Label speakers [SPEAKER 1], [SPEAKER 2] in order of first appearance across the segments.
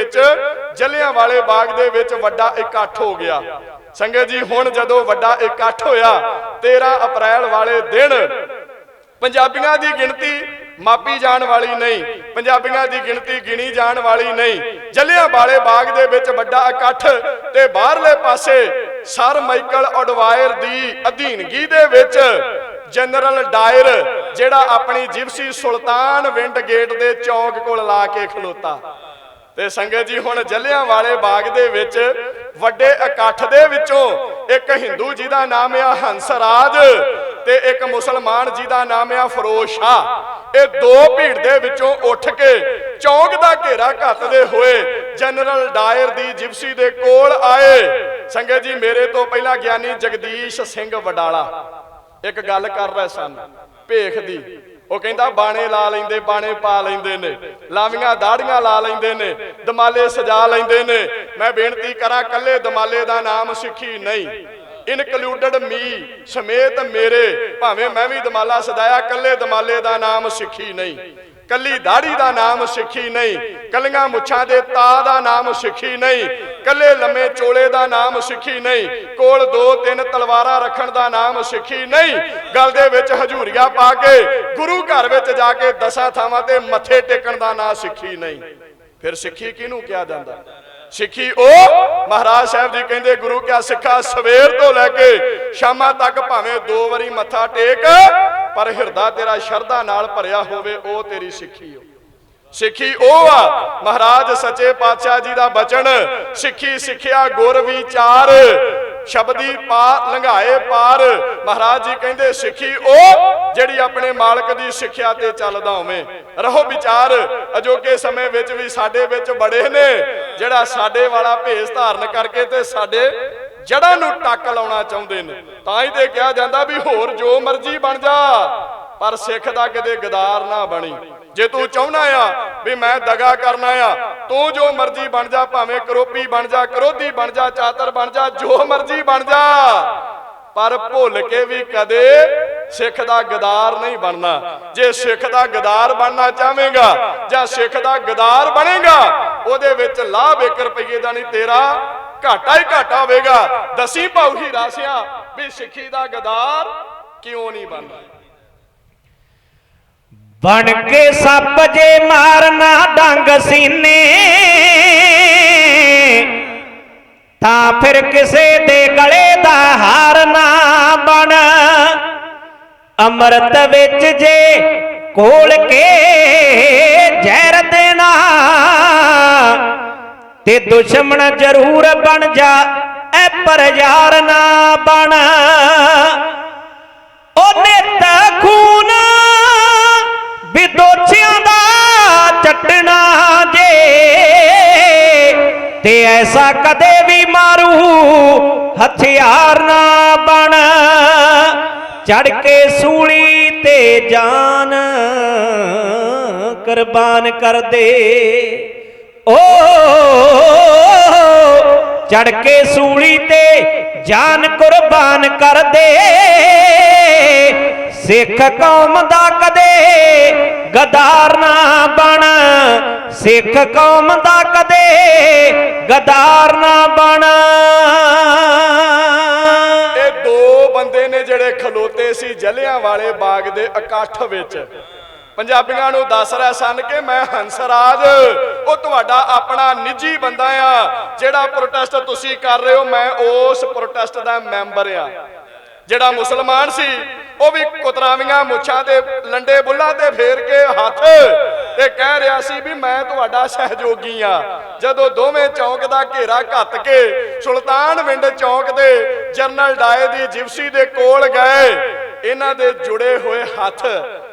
[SPEAKER 1] ਵਿੱਚ ਜਲਿਆਂ ਵਾਲੇ ਬਾਗ ਦੇ ਵਿੱਚ ਵੱਡਾ ਇਕੱਠ ਹੋ ਗਿਆ। ਸੰਗਤ ਜੀ, ਹੁਣ ਜਦੋਂ ਵੱਡਾ ਇਕੱਠ ਹੋਇਆ 13 ਅਪ੍ਰੈਲ ਵਾਲੇ ਦਿਨ, ਪੰਜਾਬੀਆਂ ਦੀ ਗਿਣਤੀ ਮਾਪੀ ਜਾਣ ਵਾਲੀ ਨਹੀਂ, ਪੰਜਾਬੀਆਂ ਦੀ ਗਿਣਤੀ ਗਿਣੀ ਜਾਣ ਵਾਲੀ ਨਹੀਂ। ਜਲਿਆਂ ਵਾਲੇ ਬਾਗ ਦੇ ਵਿੱਚ ਵੱਡਾ ਇਕੱਠ ਤੇ ਬਾਹਰਲੇ ਪਾਸੇ ਸਰ ਮਾਈਕਲ ਅਡਵਾਇਰ ਦੀ ਅਧੀਨਗੀ ਦੇ ਵਿੱਚ ਜਨਰਲ ਡਾਇਰ, ਜਿਹੜਾ ਆਪਣੀ ਜਿਪਸੀ ਸੁਲਤਾਨ ਵਿੰਡ ਗੇਟ ਦੇ ਚੌਂਕ ਕੋਲ ਲਾ ਕੇ ਖਲੋਤਾ। ਤੇ ਸੰਗਤ ਜੀ, ਹੁਣ ਜਲਿਆਂ ਵਾਲੇ ਬਾਗ ਦੇ ਵਿੱਚ, ਵੱਡੇ ਇਕੱਠ ਦੇ ਵਿੱਚੋਂ ਇੱਕ ਹਿੰਦੂ ਜੀ ਦਾ ਨਾਮ ਆ ਹੰਸਰਾਜ ਤੇ ਇੱਕ ਮੁਸਲਮਾਨ ਜੀ ਦਾ ਨਾਮ ਆ ਫਰੋਜ਼ ਸ਼ਾਹ ਇਹ ਦੋ ਭੀੜ ਦੇ ਵਿੱਚੋਂ ਉੱਠ ਕੇ ਚੌਂਕ ਦਾ ਘੇਰਾ ਘੱਤਦੇ ਹੋਏ ਜਨਰਲ ਡਾਇਰ ਦੀ ਜਿਪਸੀ ਦੇ ਕੋਲ ਆਏ। ਸੰਗਤ ਜੀ, ਮੇਰੇ ਤੋਂ ਪਹਿਲਾਂ ਗਿਆਨੀ ਜਗਦੀਸ਼ ਸਿੰਘ ਵਡਾਲਾ। ਇੱਕ ਗੱਲ ਕਰ ਰਹੇ ਸਨ, ਭੇਖ ਦੀ। ਉਹ ਕਹਿੰਦਾ ਬਾਣੇ ਲਾ ਲੈਂਦੇ, ਬਾਣੇ ਪਾ ਲੈਂਦੇ ਨੇ। ਲਾਵੀਆਂ ਦਾੜੀਆਂ ਲਾ ਲੈਂਦੇ ਨੇ, ਦਮਾਲੇ ਸਜਾ ਲੈਂਦੇ ਨੇ। ਮੈਂ ਬੇਨਤੀ ਕਰਾਂ, ਕੱਲੇ ਦਮਾਲੇ ਦਾ ਨਾਮ ਸਿੱਖੀ ਨਹੀਂ। ਇਨਕਲੂਡਡ ਮੀ ਸਮੇਤ ਮੇਰੇ। ਭਾਵੇਂ ਮੈਂ ਵੀ ਦਮਾਲਾ ਸਜਾਇਆ, ਕੱਲੇ ਦਮਾਲੇ ਦਾ ਨਾਮ ਸਿੱਖੀ ਨਹੀਂ। ਕੱਲੀ ਦਾੜੀ ਦਾ ਨਾਮ ਸਿੱਖੀ ਨਹੀਂ। ਕੱਲੀਆਂ ਮੁੱਛਾਂ ਦੇ ਤਾ ਦਾ ਨਾਮ ਸਿੱਖੀ ਨਹੀਂ। ਕੱਲੇ ਲੰਮੇ ਚੋਲੇ ਦਾ ਨਾਮ ਸਿੱਖੀ ਨਹੀਂ। ਕੋਲ ਦੋ ਤਿੰਨ ਤਲਵਾਰਾਂ ਰੱਖਣ ਦਾ ਨਾਮ ਸਿੱਖੀ ਨਹੀਂ। ਗਲ ਦੇ ਵਿੱਚ ਹਜੂਰੀਆ ਪਾ ਕੇ ਗੁਰੂ ਘਰ ਵਿੱਚ ਜਾ ਕੇ ਦਸਾਂ ਥਾਵਾਂ ਤੇ ਮੱਥੇ ਟੇਕਣ ਦਾ ਨਾਮ ਸਿੱਖੀ ਨਹੀਂ। ਫਿਰ ਸਿੱਖੀ ਕਿਹਨੂੰ ਕਿਹਾ ਜਾਂਦਾ? ਸਿੱਖੀ ਉਹ ਮਹਾਰਾਜ ਸਾਹਿਬ ਜੀ ਕਹਿੰਦੇ, ਗੁਰੂ ਕਿਆ ਸਿੱਖਾ? ਸਵੇਰ ਤੋਂ ਲੈ ਕੇ ਸ਼ਾਮਾਂ ਤੱਕ ਭਾਵੇਂ ਦੋ ਵਾਰੀ ਮੱਥਾ ਟੇਕ, ਪਰ ਹਿਰਦਾ ਤੇਰਾ ਸ਼ਰਧਾ ਨਾਲ ਭਰਿਆ ਹੋਵੇ, ਉਹ ਤੇਰੀ ਸਿੱਖੀ ਓ। ਸਿੱਖੀ ਉਹ ਆ, ਮਹਾਰਾਜ ਸੱਚੇ ਪਾਤਸ਼ਾਹ ਜੀ ਦਾ ਬਚਨ, ਸਿੱਖੀ ਸਿੱਖਿਆ ਗੁਰ ਵਿਚਾਰ ਸ਼ਬਦੀ ਪਾ ਲੰਘਾਏ ਪਾਰ। ਮਹਾਰਾਜ ਜੀ ਕਹਿੰਦੇ, ਸਿੱਖੀ ਉਹ ਜਿਹੜੀ ਆਪਣੇ ਮਾਲਕ ਦੀ ਸਿੱਖਿਆ ਤੇ ਚੱਲਦਾ ਹੋਵੇ। ਰਹੋ ਵਿਚਾਰ, ਅਜੋਕੇ ਸਮੇਂ ਵਿੱਚ ਵੀ ਸਾਡੇ ਵਿੱਚ ਬੜੇ ਨੇ, ਜਿਹੜਾ ਸਾਡੇ ਵਾਲਾ ਭੇਸ ਧਾਰਨ ਕਰਕੇ ਤੇ ਸਾਡੇ ਜੜਾਂ ਨੂੰ ਟੱਕ ਲਾਉਣਾ ਚਾਹੁੰਦੇ ਨੇ। ਤਾਂ ਹੀ ਤੇ ਕਿਹਾ ਜਾਂਦਾ ਵੀ ਹੋਰ ਜੋ ਮਰਜ਼ੀ ਬਣ ਜਾ, ਪਰ ਸਿੱਖ ਦਾ ਕਿਤੇ ਗਦਾਰ ਨਾ ਬਣੀ। ਜੇ ਤੂੰ ਚਾਹੁੰਦਾ ਆ ਵੀ ਮੈਂ ਦਗਾ ਕਰਨਾ ਆ, ਤੂੰ ਜੋ ਮਰਜ਼ੀ ਬਣ ਜਾ, ਭਾਵੇਂ ਕਰੋਪੀ ਬਣ ਜਾ, ਕਰੋਧੀ ਬਣ ਜਾ, ਚਾਤਰ ਬਣ ਜਾ, ਜੋ ਮਰਜ਼ੀ ਬਣ ਜਾ। ਪਰ ਭੁੱਲ ਕੇ ਵੀ ਕਦੇ ਸਿੱਖ ਦਾ ਗਦਾਰ ਨਹੀਂ ਬਣਨਾ। ਜੇ ਸਿੱਖ ਦਾ ਗਦਾਰ ਬਣਨਾ ਚਾਹਵੇਂਗਾ, ਜਾਂ ਸਿੱਖ ਦਾ ਗਦਾਰ ਬਣੇਗਾ, ਉਹਦੇ ਵਿੱਚ ਲਾਭ 1 ਰੁਪਏ ਦਾ ਨਹੀਂ, ਤੇਰਾ ਘਾਟਾ ਹੀ ਘਾਟਾ ਹੋਵੇਗਾ। ਦਸੀ ਭਾਉ ਹੀ ਰਾਸਿਆ ਵੀ ਸਿੱਖੀ ਦਾ ਗਦਾਰ ਕਿਉਂ ਨਹੀਂ ਬਣਦਾ
[SPEAKER 2] ਬਣ ਕੇ ਸੱਪ ਜੇ ਮਾਰਨਾ ਡੰਗ ਸੀਨੇ, ਤਾਂ ਫਿਰ ਕਿਸੇ ਦੇ ਗਲੇ ਦਾ ਹਾਰ ਨਾ ਬਣ। ਅੰਮ੍ਰਿਤ ਵਿੱਚ ਜੇ ਕੋਲ ਕੇ ਜ਼ਹਿਰ ਦੇਣਾ, ਤੇ ਦੁਸ਼ਮਣ ਜ਼ਰੂਰ ਬਣ ਜਾ, ਐ ਪਰ ਯਾਰ ਨਾ ਬਣ। ਤੇ ਐਸਾ ਕਦੇ ਵੀ ਮਾਰੂ, ਹਥਿਆਰ ਨਾ ਬਣ। ਚੜ ਕੇ ਸੂਲੀ ਤੇ ਜਾਨ ਕੁਰਬਾਨ ਕਰ ਦੇ। ਓ, ਚੜ ਕੇ ਸੂਲੀ ਤੇ ਜਾਨ ਕੁਰਬਾਨ ਕਰ ਦੇ। ਸਿੱਖ ਕੌਮ ਦਾ ਕਦੇ ਗਦਾਰ ਨਾ ਬਣ। ਸਿੱਖ ਕੌਮ ਦਾ ਕਦੇ ਗਦਾਰ ਨਾ ਬਣ।
[SPEAKER 1] ਇਹ ਦੋ ਬੰਦੇ ਨੇ ਜਿਹੜੇ ਖਲੋਤੇ ਸੀ ਜਲਿਆਂ ਵਾਲੇ ਬਾਗ ਦੇ ਇਕੱਠ ਵਿੱਚ। ਪੰਜਾਬੀਆਂ ਨੂੰ ਦੱਸ ਰਿਹਾ ਸਨ ਕਿ ਮੈਂ ਹੰਸਰਾਜ, ਉਹ ਤੁਹਾਡਾ ਆਪਣਾ ਨਿੱਜੀ ਬੰਦਾ ਆ। ਜਿਹੜਾ ਪ੍ਰੋਟੈਸਟ ਤੁਸੀਂ ਕਰ ਰਹੇ ਹੋ, ਮੈਂ ਉਸ ਪ੍ਰੋਟੈਸਟ ਦਾ ਮੈਂਬਰ ਆ। ਜਿਹੜਾ ਮੁਸਲਮਾਨ ਸੀ, ਉਹ ਵੀ ਕੁਤਰਾਵੀਆਂ ਮੁੱਛਾਂ ਤੇ ਲੰਡੇ ਬੁੱਲਾਂ ਤੇ ਫੇਰ ਕੇ ਹੱਥ ਤੇ ਕਹਿ ਰਿਹਾ ਸੀ ਵੀ ਮੈਂ ਤੁਹਾਡਾ ਸਹਿਯੋਗੀ ਆ। ਜਦੋਂ ਦੋਵੇਂ ਚੌਂਕ ਦਾ ਘੇਰਾ ਘੱਤ ਕੇ ਸੁਲਤਾਨ ਵਿੰਡ ਚੌਂਕ ਦੇ ਜਰਨਲ ਡਾਏ ਦੀ ਜਿਪਸੀ ਦੇ ਕੋਲ ਗਏ, ਇਹਨਾਂ ਦੇ ਜੁੜੇ ਹੋਏ ਹੱਥ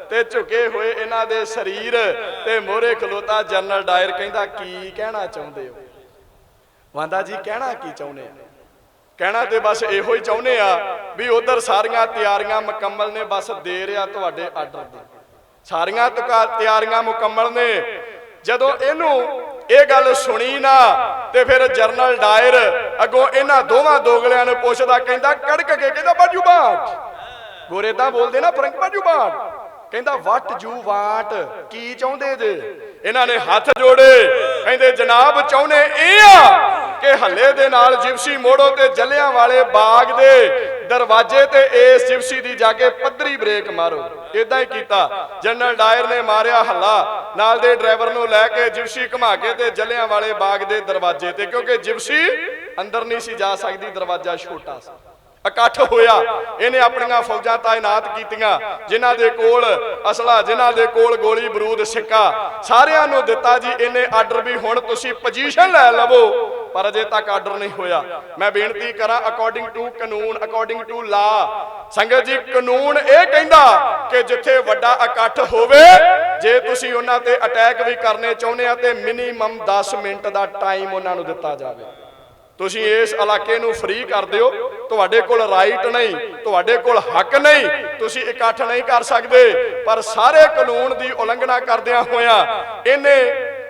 [SPEAKER 1] ਤੇ ਝੁਕੇ ਹੋਏ ਇਹਨਾਂ ਦੇ ਸਰੀਰ ਤੇ ਮੋਹਰੇ ਖਲੋਤਾ ਜਨਰਲ ਡਾਇਰ ਕਹਿੰਦਾ, ਕੀ ਕਹਿਣਾ ਚਾਹੁੰਦੇ ਹੋ? ਵਾਂਦਾ ਜੀ, ਕਹਿਣਾ ਕੀ ਚਾਹੁੰਦੇ ਆ ਕਹਿਣਾ ਤੇ ਬਸ ਇਹੋ ਹੀ ਚਾਹੁੰਦੇ ਆ ਵੀ ਉਧਰ ਸਾਰੀਆਂ ਤਿਆਰੀਆਂ ਮੁਕੰਮਲ ਨੇ, ਬਸ ਦੇ ਰਿਆ ਤੁਹਾਡੇ ਆਰਡਰ ਦੇ ਸਾਰੀਆਂ ਤਿਆਰੀਆਂ ਮੁਕੰਮਲ ਨੇ। ਜਦੋਂ ਇਹਨੂੰ ਇਹ ਗੱਲ ਸੁਣੀ ਨਾ, ਤੇ ਫਿਰ ਜਰਨਲ ਡਾਇਰ ਅੱਗੋਂ ਇਹਨਾਂ ਦੋਵਾਂ ਦੋਗਲਿਆਂ ਨੂੰ ਪੁੱਛਦਾ, ਕਹਿੰਦਾ, ਕੜਕ ਕੇ? ਕਹਿੰਦਾ, ਬਾਜੂ ਬਾਟ। ਗੋਰੇ ਤਾਂ ਬੋਲਦੇ ਨਾ ਫਰੰਕ ਬਾਜੂ ਬਾਟ। ਕਹਿੰਦਾ, ਵਟ ਯੂ ਵਾਟ, ਕੀ ਚਾਹੁੰਦੇ ਜੇ? ਇਹਨਾਂ ਨੇ ਹੱਥ ਜੋੜੇ। ਕਹਿੰਦੇ, ਜਨਾਬ, ਚਾਹੁੰਦੇ ਇਹ ਆ ਕਿ ਹੱਲੇ ਦੇ ਨਾਲ ਜਿਪਸੀ ਮੋੜੋ ਤੇ ਜੱਲਿਆਂ ਵਾਲੇ ਬਾਗ ਦੇ ਦਰਵਾਜ਼ੇ ਤੇ ਇਸ ਜਿਪਸੀ ਦੀ ਜਾ ਕੇ ਪੱਧਰੀ ਬ੍ਰੇਕ ਮਾਰੋ। ਇਦਾਂ ਹੀ ਕੀਤਾ। ਜਨਰਲ ਡਾਇਰ ਨੇ ਮਾਰਿਆ ਹੱਲਾ। ਨਾਲ ਦੇ ਡਰਾਈਵਰ ਨੂੰ ਲੈ ਕੇ ਜਿਪਸੀ ਘੁਮਾ ਕੇ ਤੇ ਜੱਲਿਆਂ ਵਾਲੇ ਬਾਗ ਦੇ ਦਰਵਾਜ਼ੇ ਤੇ, ਕਿਉਂਕਿ ਜਿਪਸੀ ਅੰਦਰ ਨਹੀਂ ਸੀ ਜਾ ਸਕਦੀ, ਦਰਵਾਜ਼ਾ ਛੋਟਾ ਸੀ। ਇਕੱਠ ਹੋਇਆ। ਇਹਨੇ ਆਪਣੀਆਂ ਫੌਜਾਂ ਤਾਇਨਾਤ ਕੀਤੀਆਂ, ਜਿਨ੍ਹਾਂ ਦੇ ਕੋਲ ਅਸਲਾ, ਜਿਨ੍ਹਾਂ ਦੇ ਕੋਲ ਗੋਲੀ ਬਰੂਦ ਸਿੱਕਾ। ਸਾਰਿਆਂ ਨੂੰ ਦਿੱਤਾ ਜੀ, ਇਹਨੇ ਆਰਡਰ ਵੀ ਹੁਣ ਤੁਸੀਂ ਪੋਜੀਸ਼ਨ ਲੈ ਲਵੋ। ਪਰ ਅਜੇ ਤੱਕ ਆਰਡਰ ਨਹੀਂ ਹੋਇਆ। ਮੈਂ ਬੇਨਤੀ ਕਰਾਂ ਅਕੋਰਡਿੰਗ ਟੂ ਕਾਨੂੰਨ ਅਕੋਰਡਿੰਗ ਟੂ ਲਾ ਸੰਗਤ ਜੀ, ਕਾਨੂੰਨ ਇਹ ਕਹਿੰਦਾ ਕਿ ਜਿੱਥੇ ਵੱਡਾ ਇਕੱਠ ਹੋਵੇ, ਜੇ ਤੁਸੀਂ ਉਹਨਾਂ ਤੇ ਅਟੈਕ ਵੀ ਕਰਨੇ ਚਾਹੁੰਦੇ ਆ, ਤੇ ਮਿਨੀਮਮ 10 ਮਿੰਟ ਦਾ ਟਾਈਮ ਉਹਨਾਂ ਨੂੰ ਦਿੱਤਾ ਜਾਵੇ। ਤੁਸੀਂ ਇਸ ਇਲਾਕੇ ਨੂੰ ਫ੍ਰੀ ਕਰ ਦਿਓ। ਤੁਹਾਡੇ ਕੋਲ ਰਾਈਟ ਨਹੀਂ, ਤੁਹਾਡੇ ਕੋਲ ਹੱਕ ਨਹੀਂ, ਤੁਸੀਂ ਇਕੱਠ ਨਹੀਂ ਕਰ ਸਕਦੇ। ਪਰ ਸਾਰੇ ਕਾਨੂੰਨ ਦੀ ਉਲੰਘਣਾ ਕਰਦਿਆਂ ਹੋਇਆਂ, ਇਹਨੇ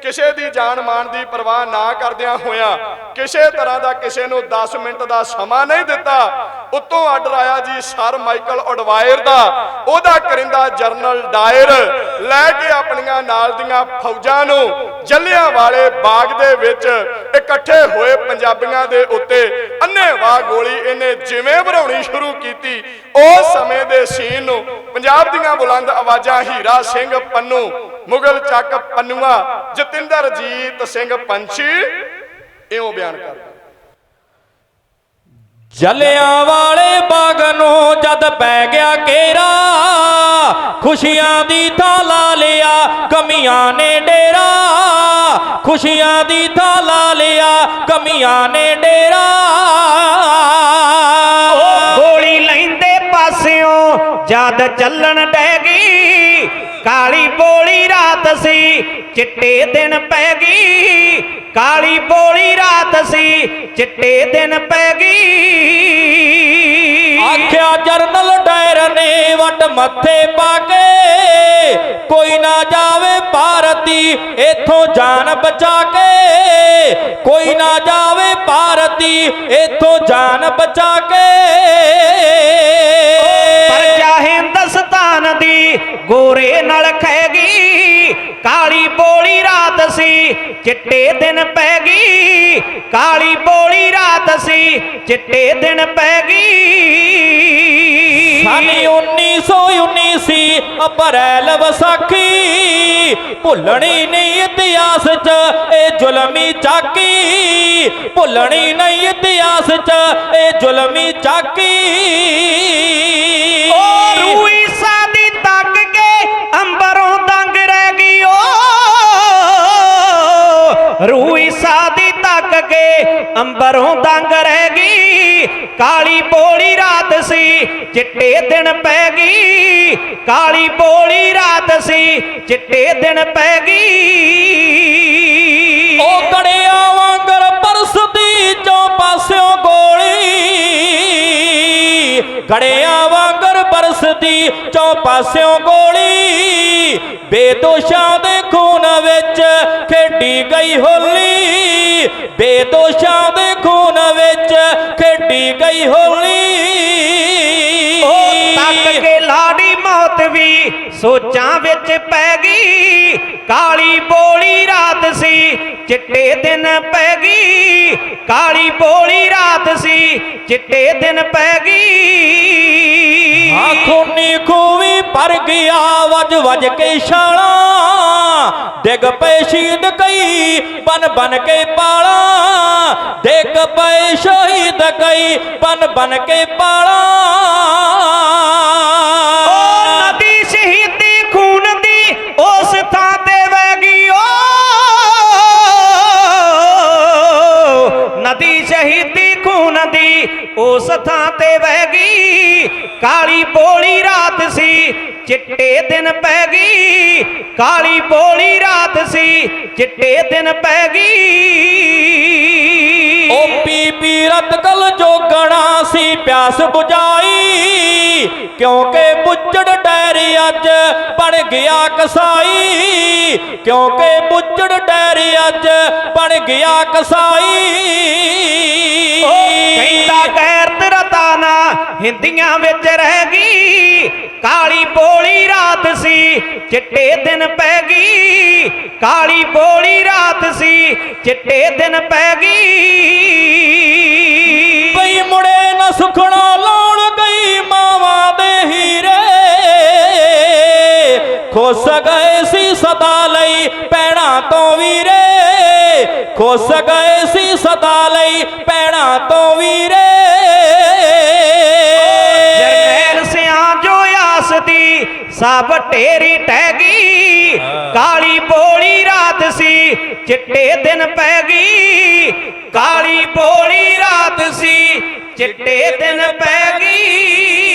[SPEAKER 1] ਕਿਸੇ ਦੀ ਜਾਨ ਮਾਨ ਦੀ ਪਰਵਾਹ ਨਾ ਕਰਦਿਆਂ ਹੋਇਆਂ ਕਿਸੇ ਤਰ੍ਹਾਂ ਦਾ ਕਿਸੇ ਨੂੰ 10 ਮਿੰਟ ਦਾ ਸਮਾਂ ਨਹੀਂ ਦਿੱਤਾ। ਉੱਤੋਂ ਆਰਡਰ ਆਇਆ ਜੀ, ਸਰ ਮਾਈਕਲ ਅਡਵਾਇਰ ਦਾ, ਉਹਦਾ ਕਰਿੰਦਾ ਜਰਨਲ ਡਾਇਰ ਲੈ ਕੇ ਆਪਣੀਆਂ ਨਾਲ ਦੀਆਂ ਫੌਜਾਂ ਨੂੰ ਜੱਲਿਆਂ ਵਾਲੇ ਬਾਗ ਦੇ ਵਿੱਚ ਇਕੱਠੇ ਹੋਏ ਪੰਜਾਬੀਆਂ ਦੇ ਉੱਤੇ ਅੰਨ੍ਹੇਵਾਹ ਗੋਲੀ ਇਹਨੇ ਜਿਵੇਂ ਭਰਾਉਣੀ ਸ਼ੁਰੂ ਕੀਤੀ, ਉਸ ਸਮੇਂ ਦੇ ਸੀਨ ਨੂੰ ਪੰਜਾਬ ਦੀਆਂ ਬੁਲੰਦ ਆਵਾਜ਼ਾਂ ਹੀਰਾ ਸਿੰਘ ਪੰਨੂ, ਮੁਗਲ ਚੱਕ ਪੰਨੂਆ ਜਤਿੰਦਰਜੀਤ ਸਿੰਘ ਪੰਛੀ ਇਉਂ ਬਿਆਨ ਕਰਦਾ
[SPEAKER 3] ਜਲਿਆਂ ਵਾਲੇ ਬਾਗ ਨੂੰ ਜਦ ਪੈ ਗਿਆ ਕੇਰਾ ਖੁਸ਼ੀਆਂ ਦੀ ਥਾਂ ਲਾ ਲਿਆ ਕਮੀਆਂ ਨੇ ਡੇਰਾ। ਖੁਸ਼ੀਆਂ ਦੀ ਥਾਂ ਲਾ ਲਿਆ ਕਮੀਆਂ ਨੇ ਡੇਰਾ।
[SPEAKER 2] ਗੋਲੀ ਲੈਂਦੇ ਪਾਸਿਓਂ ਜਦ ਚੱਲਣ ਡੈ ਗਈ ਕਾਲੀ ਬੋਲੀ ਰਾਤ ਸੀ ਚਿੱਟੇ ਦਿਨ ਪੈ ਗਈ। ਕਾਲੀ ਬੋਲੀ ਰਾਤ ਸੀ, ਚਿੱਟੇ ਦਿਨ ਪੈ ਗਈ।
[SPEAKER 3] ਆਖਿਆ, ਜਰਨਲ ਡਾਇਰ ਨੇ ਵੱਟ ਮੱਥੇ ਪਾ ਕੇ, ਕੋਈ ਨਾ ਜਾਵੇ ਭਾਰਤੀ, ਇਥੋਂ ਜਾਨ ਬਚਾ ਕੇ। ਕੋਈ ਨਾ ਜਾਵੇ ਭਾਰਤੀ, ਇਥੋਂ ਜਾਨ ਬਚਾ ਕੇ।
[SPEAKER 2] ਕਾਲੀ ਬੋਲੀ ਰਾਤ ਸੀ, ਚਿੱਟੇ ਦਿਨ ਪੈ ਗਈ। ਕਾਲੀ ਬੋਲੀ ਰਾਤ ਸੀ, ਚਿੱਟੇ ਦਿਨ ਪੈ ਗਈ।
[SPEAKER 3] ਸਾਨੀ 1919 ਸੀ, ਅਪ੍ਰੈਲ ਵਿਸਾਖੀ। ਭੁੱਲਣੀ ਨਹੀਂ ਇਤਿਹਾਸ 'ਚ, ਇਹ ਜ਼ੁਲਮੀ ਚਾਕੀ। ਭੁੱਲਣੀ ਨਹੀਂ ਇਤਿਹਾਸ 'ਚ, ਇਹ ਜ਼ੁਲਮੀ ਚਾਕੀ।
[SPEAKER 2] ਕੇ ਅੰਬਰੋਂ ਤੰਗ ਰਹਿ ਗਈ। ਕਾਲੀ ਬੋਲੀ ਰਾਤ ਸੀ, ਚਿੱਟੇ ਦਿਨ ਪੈ ਗਈ। ਕਾਲੀ ਬੋਲੀ ਰਾਤ ਸੀ, ਚਿੱਟੇ ਦਿਨ ਪੈ ਗਈ।
[SPEAKER 3] ਉਹ ਕੜਿਆ ਵਾਂਗਰ ਪਰਸਦੀ ਚੋਂ ਪਾਸਿਓਂ ਗੋਲੀ। ਕੜਿਆ ਵਾਂਗਰ ਪਰਸਦੀ ਚੋਂ ਪਾਸਿਓਂ ਗੋਲੀ। ਬੇਦੋਸ਼ਾਂ ਦੇ ਖੂਨ ਵਿੱਚ ਖੇਡੀ ਗਈ ਹੋਲੀ। ਬੇਦੋਸ਼ਾਂ ਦੇ ਖੂਨ ਵਿੱਚ ਖੇਡੀ ਗਈ ਹੋਲੀ।
[SPEAKER 2] ਉਹ ਤੱਕ ਕੇ ਲਾੜੀ ਮੌਤ ਵੀ ਸੋਚਾਂ ਵਿੱਚ ਪੈ ਗਈ। ਕਾਲੀ ਬੋਲੀ ਰਾਤ ਸੀ ਚਿੱਟੇ ਦਿਨ ਪੈ ਗਈ। ਕਾਲੀ ਬੋਲੀ ਰਾਤ ਸੀ ਚਿੱਟੇ ਦਿਨ ਪੈ ਗਈ।
[SPEAKER 3] ਆ ਖੂਨੀ ਖੂਵੀ ਭਰ ਗਿਆ ਵਜ ਵਜ ਕੇ ਛਾਲਾਂ। ਡਿੱਗ ਪਏ ਸ਼ਹੀਦ ਕਈ, ਬਨ ਬਨ ਕੇ ਪਾਲਾ। ਡਿੱਗ ਪਏ ਸ਼ਹੀਦ ਕਈ, ਬਨ ਬਨ ਕੇ ਪਾਲਾਂ।
[SPEAKER 2] ਕਾਲੀ ਬੋਲੀ ਰਾਤ ਸੀ ਚਿੱਟੇ ਦਿਨ ਪੈ ਗਈ। ਕਾਲੀ ਬੋਲੀ ਰਾਤ ਸੀ ਚਿੱਟੇ ਦਿਨ ਪੈ ਗਈ।
[SPEAKER 3] ਓ ਬੀਬੀ ਰਤ ਕਲ ਜੋਗਣਾ ਸੀ ਪਿਆਸ ਬੁਝਾਈ। ਕਿਉਂਕਿ ਬੁੱਚੜ ਡੈਰੀ ਅੱਜ ਬਣ ਗਿਆ ਕਸਾਈ। ਕਿਉਂਕਿ ਬੁੱਚੜ ਡੈਰੀ ਅੱਜ ਬਣ ਗਿਆ ਕਸਾਈ।
[SPEAKER 2] ਓ ਕਹਿੰਦਾ ਹਿੰਦੀਆਂ ਵਿੱਚ ਰਹਿ ਗਈ। ਕਾਲੀ ਬੋਲੀ ਰਾਤ ਸੀ, ਚਿੱਟੇ ਦਿਨ ਪੈ ਗਈ। ਕਾਲੀ ਬੋਲੀ ਰਾਤ ਸੀ, ਚਿੱਟੇ ਦਿਨ ਪੈ ਗਈ।
[SPEAKER 3] ਬਈ ਮੁੜੇ ਨਾ ਸੁਖਣਾ ਲਾਉਣ ਗਈ ਮਾਵਾਂ ਦੇ ਹੀਰੇ। ਖੁੱਸ ਗਏ ਸੀ ਸਦਾ ਲਈ ਪੈਣਾ ਤੋਂ ਵੀਰੇ। ਖੁੱਸ ਗਏ ਸੀ ਸਦਾ ਲਈ ਪੈਣਾ ਤੋਂ ਵੀਰੇ।
[SPEAKER 2] ਸਭ ਢੇਰੀ ਟਹਿ ਗਈ। ਕਾਲੀ ਬੋਲੀ ਰਾਤ ਸੀ ਚਿੱਟੇ ਦਿਨ ਪੈ ਗਈ। ਕਾਲੀ ਬੋਲੀ ਰਾਤ ਸੀ ਚਿੱਟੇ ਦਿਨ ਪੈ ਗਈ।